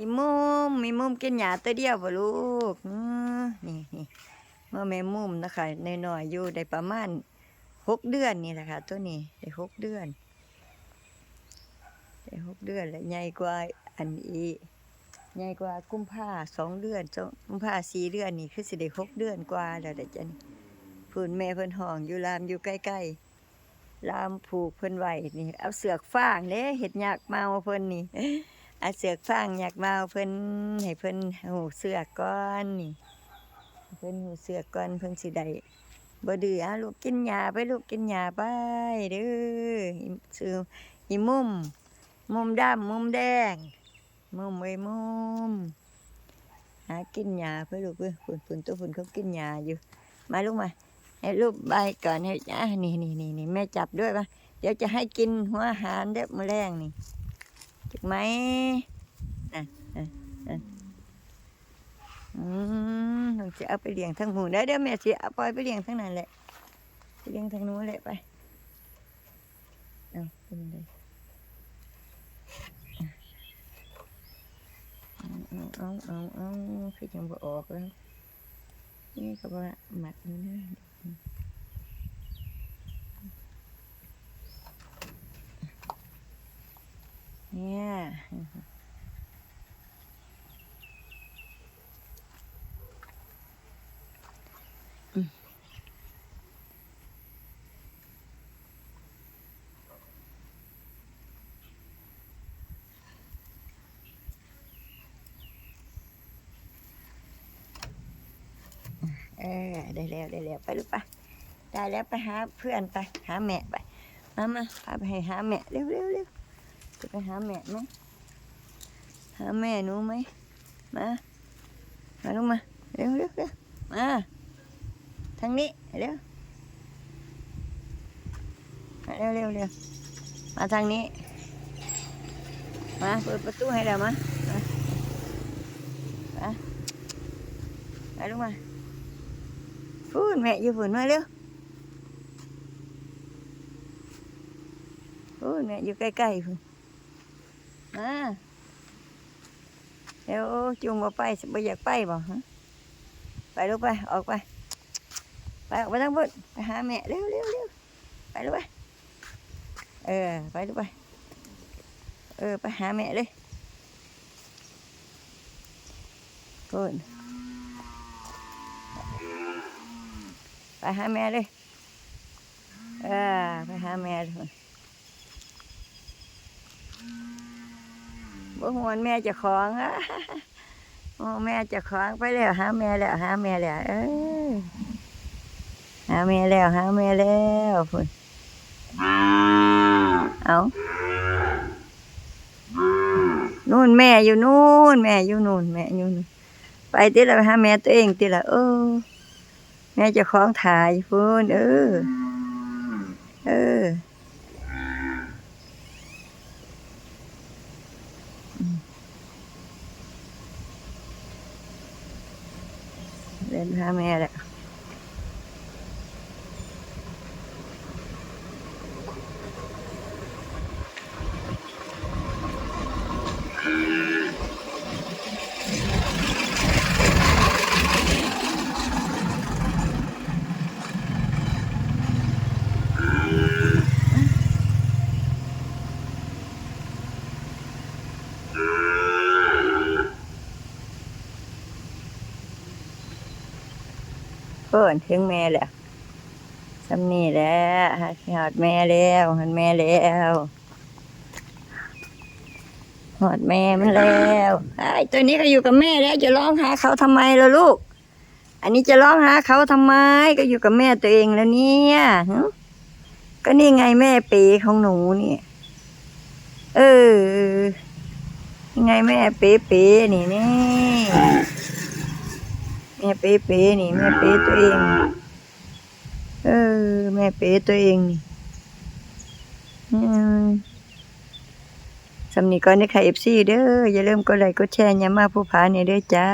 มีมุมมีมุมกินหญ้าตัวเดียวบ่ลูกนี่นี่เมื่อแม่มุมนะคะน้อยๆอยู่ได้ประมาณหกเดือนนี่แหละค่ะตัวนี้ได้หกเดือนได้หกเดือนแล้วใหญ่กว่าอันอีใหญ่กว่ากุมภาสองเดือนสองกุมภาสี่เดือนนี่คือสิได้หกเดือนกว่าแล้วเด้อจ้ะพื้นแม่เพิ่นห้องอยู่ลามอยู่ใกล้ๆลามผูกเพิ่นไว้นี่เอาเสือกฟางเด้เฮ็ดยากเมาเพิ่นนี่ อาเสือกฟางอยากมาเอาเพิ่นให้เพิ่นหูเสือกก่อนนี่ เพิ่นหูเสือกก่อนเพิ่นสิได้บ่ดื้ออะลูกกินยาไปลูกกินยาไปเด้อซื้ออีมุม มุมดำมุมแดง มุมไว้มุมหากินยาไปลูกเอ้ยฝุ่นฝุ่นตัวฝุ่นเขากินยาอยู่ มาลูกมาให้ลูกใบก่อนให้อะนี่นี่นี่นี่แม่จับด้วยป่ะเดี๋ยวจะให้กินหัวอาหารเด็กมื้อแรงนี่ ถูกไหมอะอะอะอืมหนูจะเอาไปเลี้ยงทั้งหมูได้เดี๋ยวแม่สิเอาปล่อยไปเลี้ยงทั้งนั้นแหละไปเลี้ยงทั้งนู้นแหละไปเอาเป็นไงเอาเอาเอาเอาเอาคือจังบ่ออกแล้วนี่ก็ว่าหมักอยู่นะเนี่ย เออได้แล้วได้แล้วไปลูกไปได้แล้วไปหาเพื่อนไปหาแม่ไปมามาพาไปให้หาแม่เร็วเร็วเร็วจะไปหาแม่ไหมหาแม่หนูไหมมามาลูกมาเร็วเร็วเร็วมาทางนี้เร็วมาเร็วเร็วเร็วมาทางนี้ มาเปิดประตูให้แล้วมามามาลูกมา พูดแม่อยู่ฝุ่นมาเร็วพูดแม่อยู่ใกล้ๆฝุ่นมาเดี๋ยวจุงมาไปสิบ่อยากไปบ่ฮะไปลูกไปออกไปไปออกไปทั้งบุญไปหาแม่เร็วเร็วเร็วไปลูกไปเออไปลูกไปเออไปหาแม่เลยพูด ไปหาแม่เลยเออไปหาแม่เลยบ่หวนแม่จะของฮะโอ้แม่จะของไปแล้วหาแม่แล้วหาแม่แล้วเอ้ยหาแม่แล้วหาแม่แล้วพุ่นเอานู่นแม่อยู่นู่นแม่อยู่นู่นแม่อยู่นู่นไปที่เราหาแม่ตัวเองที่ละเออ แม่จะคล้องถ่ายพูนเออ เออเล่นพาแม่แหละ เปิดถึงแม่แหละสำนี่แล้วหอดแม่แล้วหอดแม่แล้วหอดแม่มันแล้วไอ้ตัวนี้ก็อยู่กับแม่แล้ว จะร้องหาเขาทำไมล่ะลูก อันนี้จะร้องหาเขาทำไม ก็อยู่กับแม่ตัวเองแล้วเนี่ยก็นี่ไงแม่ปีของหนูเนี่ย เออยังไงแม่เป๋เป๋นี่นี่ แม่เป๊เป๊นี่แม่เป๋ตัวเอง เออ แม่เป๋ตัวเองนี่อืมสำนีก่อนนะค่ะเอฟซีเด้ออย่าลืมกดไลค์กดแชร์อย่ามาผู้ผาเนี่ยเด้อจ้า